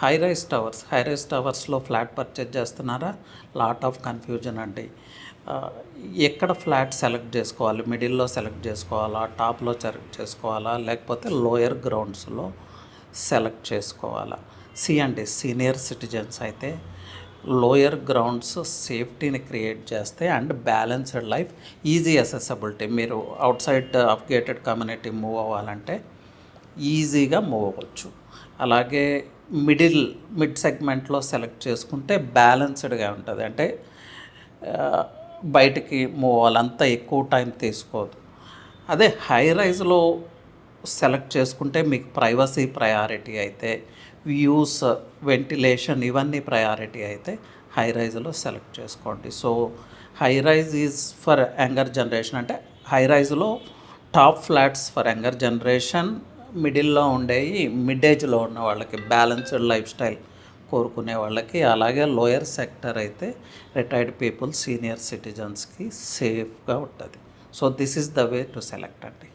High rise towers high rise టవర్స్లో flat purchase చేస్తున్నారా? Lot of confusion అండి. ఎక్కడ flat select చేసుకోవాలి? మిడిల్లో సెలెక్ట్ చేసుకోవాలా? టాప్లో సెలెక్ట్ చేసుకోవాలా? లేకపోతే లోయర్ గ్రౌండ్స్లో సెలెక్ట్ చేసుకోవాలా? సి అండి సీనియర్ సిటిజన్స్ అయితే లోయర్ గ్రౌండ్స్ సేఫ్టీని క్రియేట్ చేస్తే and balanced life easy accessibility మీరు outside of gated community move అవ్వాలంటే ఈజీగా మూవ్ అవ్వచ్చు అలాగే మిడిల్ మిడ్ సెగ్మెంట్లో సెలెక్ట్ చేసుకుంటే బ్యాలెన్స్డ్గా ఉంటుంది. అంటే బయటికి మూవ్ అవ్వాలంతా ఎక్కువ టైం తీసుకోదు. అదే హై రైజ్లో సెలెక్ట్ చేసుకుంటే మీకు ప్రైవసీ ప్రయారిటీ అయితే వ్యూస్ వెంటిలేషన్ ఇవన్నీ ప్రయారిటీ అయితే హై రైజ్లో సెలెక్ట్ చేసుకోండి. So high rise is for younger generation. అంటే high రైజ్లో top flats for younger generation మిడిల్లో ఉండేవి మిడ్ ఏజ్లో ఉన్న వాళ్ళకి బ్యాలెన్స్డ్ లైఫ్ స్టైల్ కోరుకునే వాళ్ళకి. అలాగే లోయర్ సెక్టర్ అయితే రిటైర్డ్ పీపుల్ సీనియర్ సిటిజన్స్కి సేఫ్గా ఉంటుంది. So this is the way to select అండి.